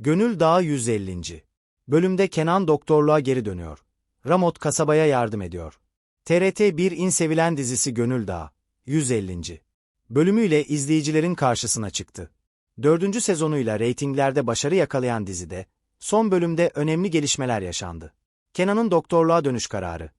Gönül Dağı 150. Bölümde Kenan doktorluğa geri dönüyor. Ramot kasabaya yardım ediyor. TRT 1 in sevilen dizisi Gönül Dağı 150. Bölümüyle izleyicilerin karşısına çıktı. Dördüncü sezonuyla reytinglerde başarı yakalayan dizide, son bölümde önemli gelişmeler yaşandı. Kenan'ın doktorluğa dönüş kararı.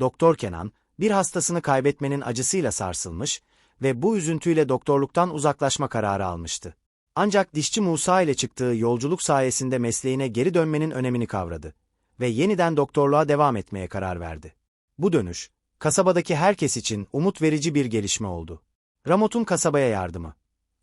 Doktor Kenan, bir hastasını kaybetmenin acısıyla sarsılmış ve bu üzüntüyle doktorluktan uzaklaşma kararı almıştı. Ancak dişçi Musa ile çıktığı yolculuk sayesinde mesleğine geri dönmenin önemini kavradı ve yeniden doktorluğa devam etmeye karar verdi. Bu dönüş, kasabadaki herkes için umut verici bir gelişme oldu. Ramot'un kasabaya yardımı.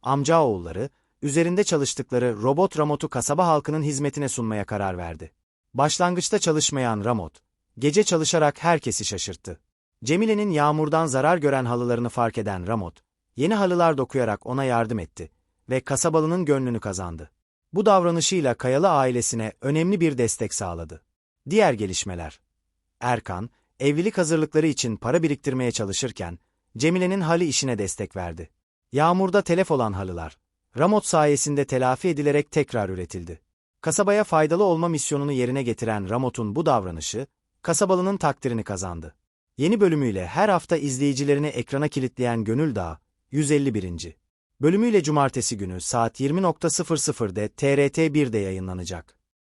Amca oğulları, üzerinde çalıştıkları robot Ramot'u kasaba halkının hizmetine sunmaya karar verdi. Başlangıçta çalışmayan Ramot, gece çalışarak herkesi şaşırttı. Cemile'nin yağmurdan zarar gören halılarını fark eden Ramot, yeni halılar dokuyarak ona yardım etti ve kasabalının gönlünü kazandı. Bu davranışıyla Kayalı ailesine önemli bir destek sağladı. Diğer gelişmeler. Erkan, evlilik hazırlıkları için para biriktirmeye çalışırken, Cemile'nin halı işine destek verdi. Yağmurda telef olan halılar, Ramot sayesinde telafi edilerek tekrar üretildi. Kasabaya faydalı olma misyonunu yerine getiren Ramot'un bu davranışı, kasabalının takdirini kazandı. Yeni bölümüyle her hafta izleyicilerini ekrana kilitleyen Gönül Dağı, 151. Bölümüyle cumartesi günü saat 20.00'de TRT 1'de yayınlanacak.